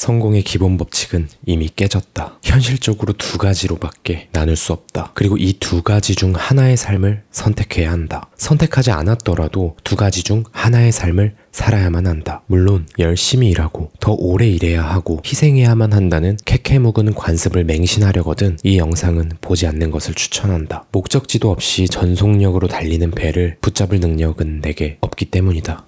성공의 기본 법칙은 이미 깨졌다. 현실적으로 두 가지로밖에 나눌 수 없다. 그리고 이 두 가지 중 하나의 삶을 선택해야 한다. 선택하지 않았더라도 두 가지 중 하나의 삶을 살아야만 한다. 물론 열심히 일하고 더 오래 일해야 하고 희생해야만 한다는 캐캐묵은 관습을 맹신하려거든 이 영상은 보지 않는 것을 추천한다. 목적지도 없이 전속력으로 달리는 배를 붙잡을 능력은 내게 없기 때문이다.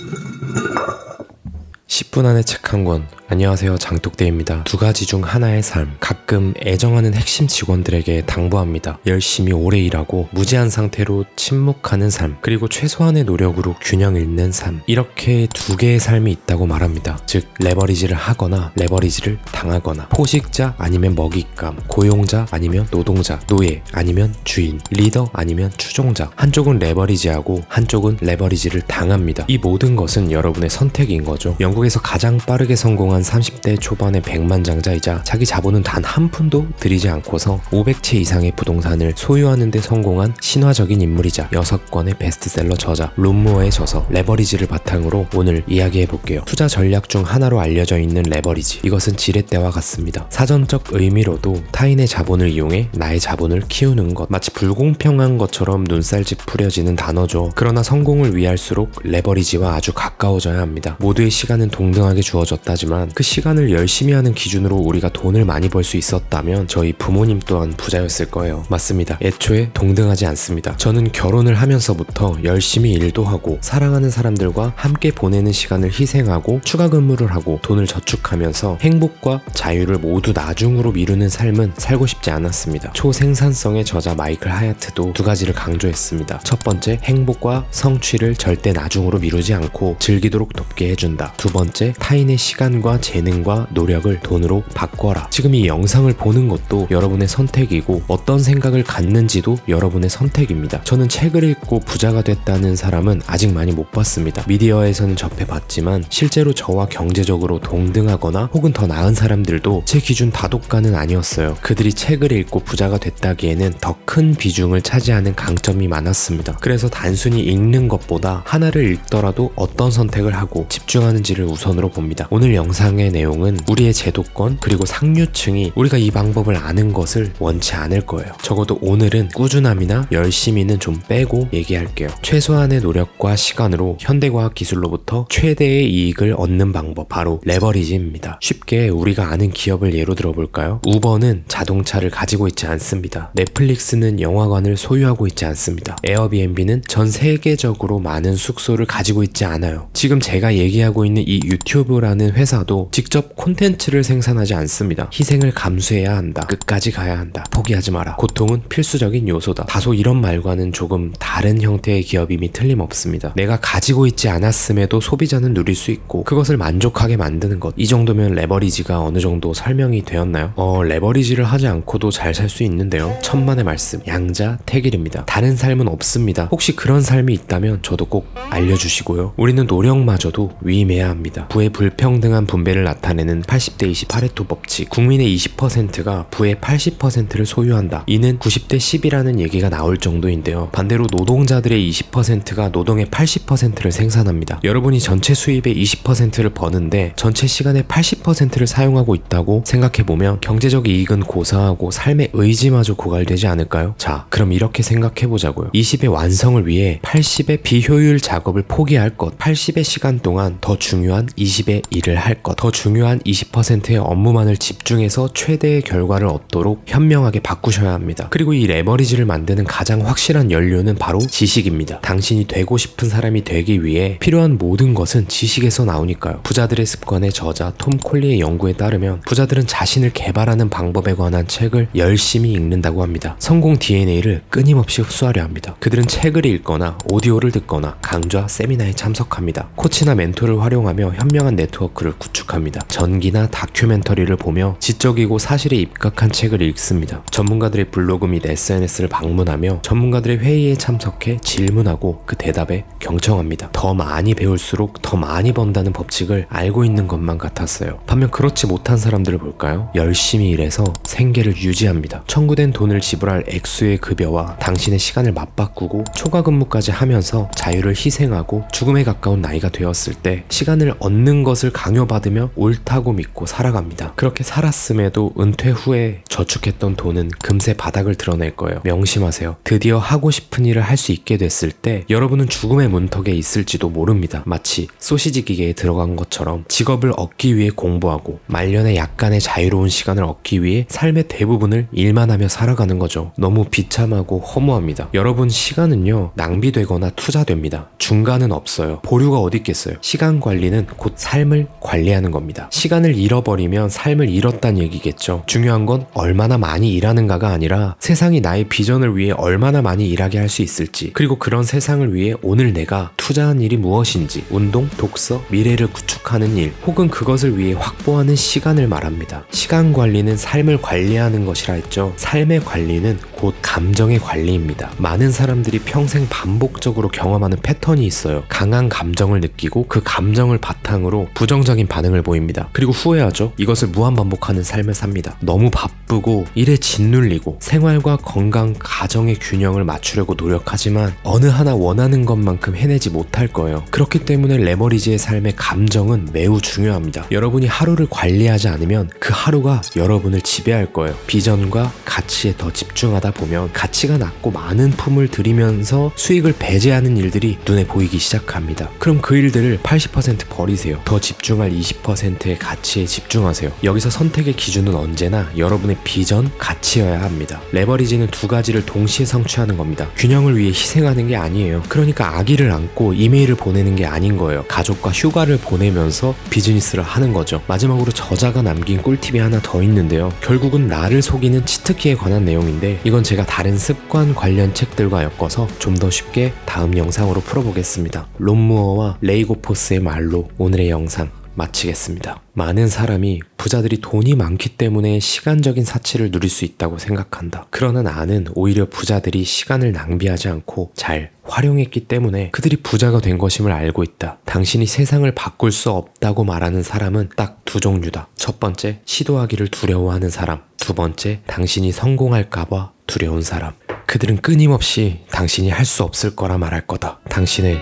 10분 안에 책 한 권. 안녕하세요. 장독대입니다. 두 가지 중 하나의 삶. 가끔 애정하는 핵심 직원들에게 당부합니다. 열심히 오래 일하고 무제한 상태로 침묵하는 삶. 그리고 최소한의 노력으로 균형 잃는 삶. 이렇게 두 개의 삶이 있다고 말합니다. 즉, 레버리지를 하거나 레버리지를 당하거나 포식자 아니면 먹잇감, 고용자 아니면 노동자, 노예 아니면 주인, 리더 아니면 추종자. 한쪽은 레버리지하고 한쪽은 레버리지를 당합니다. 이 모든 것은 여러분의 선택인 거죠. 영국 에서 가장 빠르게 성공한 30대 초반의 백만장자이자 자기 자본은 단 한 푼도 들이지 않고서 500채 이상의 부동산을 소유하는 데 성공한 신화적인 인물이자 6권의 베스트셀러 저자 롬모어의 저서 레버리지를 바탕으로 오늘 이야기해 볼게요. 투자 전략 중 하나로 알려져 있는 레버리지. 이것은 지렛대와 같습니다. 사전적 의미로도 타인의 자본을 이용해 나의 자본을 키우는 것. 마치 불공평한 것처럼 눈살 찌푸려지는 단어죠. 그러나 성공을 위할수록 레버리지와 아주 가까워져야 합니다. 모두의 시간은 동등하게 주어졌다지만 그 시간을 열심히 하는 기준으로 우리가 돈을 많이 벌 수 있었다면 저희 부모님 또한 부자였을 거예요. 맞습니다. 애초에 동등하지 않습니다. 저는 결혼을 하면서부터 열심히 일도 하고 사랑하는 사람들과 함께 보내는 시간을 희생하고 추가 근무를 하고 돈을 저축하면서 행복과 자유를 모두 나중으로 미루는 삶은 살고 싶지 않았습니다. 초생산성의 저자 마이클 하야트도 두 가지를 강조했습니다. 첫 번째, 행복과 성취를 절대 나중으로 미루지 않고 즐기도록 돕게 해준다. 두 번째, 타인의 시간과 재능과 노력을 돈으로 바꿔라. 지금 이 영상을 보는 것도 여러분의 선택이고 어떤 생각을 갖는지도 여러분의 선택입니다. 저는 책을 읽고 부자가 됐다는 사람은 아직 많이 못 봤습니다. 미디어에서는 접해봤지만 실제로 저와 경제적으로 동등하거나 혹은 더 나은 사람들도 제 기준 다독가는 아니었어요. 그들이 책을 읽고 부자가 됐다기에는 더 큰 비중을 차지하는 강점이 많았습니다. 그래서 단순히 읽는 것보다 하나를 읽더라도 어떤 선택을 하고 집중하는지를 우선으로 봅니다. 오늘 영상의 내용은 우리의 제도권 그리고 상류층이 우리가 이 방법을 아는 것을 원치 않을 거예요. 적어도 오늘은 꾸준함이나 열심히는 좀 빼고 얘기할게요. 최소한의 노력과 시간으로 현대과학 기술로부터 최대의 이익을 얻는 방법 바로 레버리지입니다. 쉽게 우리가 아는 기업을 예로 들어볼까요? 우버는 자동차를 가지고 있지 않습니다. 넷플릭스는 영화관을 소유하고 있지 않습니다. 에어비앤비는 전 세계적으로 많은 숙소를 가지고 있지 않아요. 지금 제가 얘기하고 있는 이 유튜브라는 회사도 직접 콘텐츠를 생산하지 않습니다. 희생을 감수해야 한다. 끝까지 가야 한다. 포기하지 마라. 고통은 필수적인 요소다. 다소 이런 말과는 조금 다른 형태의 기업임이 틀림없습니다. 내가 가지고 있지 않았음에도 소비자는 누릴 수 있고 그것을 만족하게 만드는 것. 이 정도면 레버리지가 어느 정도 설명이 되었나요? 어, 레버리지를 하지 않고도 잘 살 수 있는데요. 천만의 말씀. 양자 태길입니다. 다른 삶은 없습니다. 혹시 그런 삶이 있다면 저도 꼭 알려주시고요. 우리는 노력마저도 위임해야 합니다. 부의 불평등한 분배를 나타내는 80대 20 파레토 법칙. 국민의 20%가 부의 80%를 소유한다. 이는 90대 10이라는 얘기가 나올 정도인데요. 반대로 노동자들의 20%가 노동의 80%를 생산합니다. 여러분이 전체 수입의 20%를 버는데 전체 시간의 80%를 사용하고 있다고 생각해보면 경제적 이익은 고사하고 삶의 의지마저 고갈되지 않을까요? 자, 그럼 이렇게 생각해보자고요. 20의 완성을 위해 80의 비효율 작업을 포기할 것, 80의 시간 동안 더 중요한 20의 일을 할 것, 더 중요한 20%의 업무만을 집중해서 최대의 결과를 얻도록 현명하게 바꾸셔야 합니다. 그리고 이 레버리지를 만드는 가장 확실한 연료는 바로 지식입니다. 당신이 되고 싶은 사람이 되기 위해 필요한 모든 것은 지식에서 나오니까요. 부자들의 습관의 저자 톰 콜리의 연구에 따르면 부자들은 자신을 개발하는 방법에 관한 책을 열심히 읽는다고 합니다. 성공 DNA를 끊임없이 흡수하려 합니다. 그들은 책을 읽거나 오디오를 듣거나 강좌, 세미나에 참석합니다. 코치나 멘토를 활용하며 현명한 네트워크를 구축합니다. 전기나 다큐멘터리를 보며 지적이고 사실에 입각한 책을 읽습니다. 전문가들의 블로그 및 SNS를 방문하며 전문가들의 회의에 참석해 질문하고 그 대답에 경청합니다. 더 많이 배울수록 더 많이 번다는 법칙을 알고 있는 것만 같았어요. 반면 그렇지 못한 사람들을 볼까요? 열심히 일해서 생계를 유지합니다. 청구된 돈을 지불할 액수의 급여와 당신의 시간을 맞바꾸고 초과 근무까지 하면서 자유를 희생하고 죽음에 가까운 나이가 되었을 때 시간을 시간을 얻는 것을 강요받으며 옳다고 믿고 살아갑니다. 그렇게 살았음에도 은퇴 후에 저축했던 돈은 금세 바닥을 드러낼 거예요. 명심하세요. 드디어 하고 싶은 일을 할 수 있게 됐을 때 여러분은 죽음의 문턱에 있을지도 모릅니다. 마치 소시지 기계에 들어간 것처럼 직업을 얻기 위해 공부하고 말년에 약간의 자유로운 시간을 얻기 위해 삶의 대부분을 일만 하며 살아가는 거죠. 너무 비참하고 허무합니다. 여러분 시간은요 낭비되거나 투자됩니다. 중간은 없어요. 보류가 어디 있겠어요. 시간 관리는 곧 삶을 관리하는 겁니다. 시간을 잃어버리면 삶을 잃었다는 얘기겠죠. 중요한 건 얼마나 많이 일하는가가 아니라 세상이 나의 비전을 위해 얼마나 많이 일하게 할 수 있을지 그리고 그런 세상을 위해 오늘 내가 투자한 일이 무엇인지 운동, 독서, 미래를 구축하는 일 혹은 그것을 위해 확보하는 시간을 말합니다. 시간 관리는 삶을 관리하는 것이라 했죠. 삶의 관리는 곧 감정의 관리입니다. 많은 사람들이 평생 반복적으로 경험하는 패턴이 있어요. 강한 감정을 느끼고 그 감정을 바탕으로 부정적인 반응을 보입니다. 그리고 후회하죠. 이것을 무한 반복하는 삶을 삽니다. 너무 바쁘고 일에 짓눌리고 생활과 건강, 가정의 균형을 맞추려고 노력하지만 어느 하나 원하는 것만큼 해내지 못할 거예요. 그렇기 때문에 레버리지의 삶의 감정은 매우 중요합니다. 여러분이 하루를 관리하지 않으면 그 하루가 여러분을 지배할 거예요. 비전과 가치에 더 집중하다 보면 가치가 낮고 많은 품을 들이면서 수익을 배제하는 일들이 눈에 보이기 시작합니다. 그럼 그 일들을 80% 버리세요. 더 집중할 20%의 가치에 집중하세요. 여기서 선택의 기준은 언제나 여러분의 비전, 가치여야 합니다. 레버리지는 두 가지를 동시에 성취하는 겁니다. 균형을 위해 희생하는 게 아니에요. 그러니까 아기를 안고 이메일을 보내는 게 아닌 거예요. 가족과 휴가를 보내면서 비즈니스를 하는 거죠. 마지막으로 저자가 남긴 꿀팁이 하나 더 있는데요. 결국은 나를 속이는 치트키에 관한 내용인데 이건 제가 다른 습관 관련 책들과 엮어서 좀 더 쉽게 다음 영상으로 풀어보겠습니다. 롬무어와 레이고포스의 말로 오늘의 영상 마치겠습니다. 많은 사람이 부자들이 돈이 많기 때문에 시간적인 사치를 누릴 수 있다고 생각한다. 그러나 나는 오히려 부자들이 시간을 낭비하지 않고 잘 활용했기 때문에 그들이 부자가 된 것임을 알고 있다. 당신이 세상을 바꿀 수 없다고 말하는 사람은 딱 두 종류다. 첫 번째, 시도하기를 두려워하는 사람. 두 번째, 당신이 성공할까봐 두려운 사람. 그들은 끊임없이 당신이 할 수 없을 거라 말할 거다. 당신의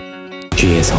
뒤에서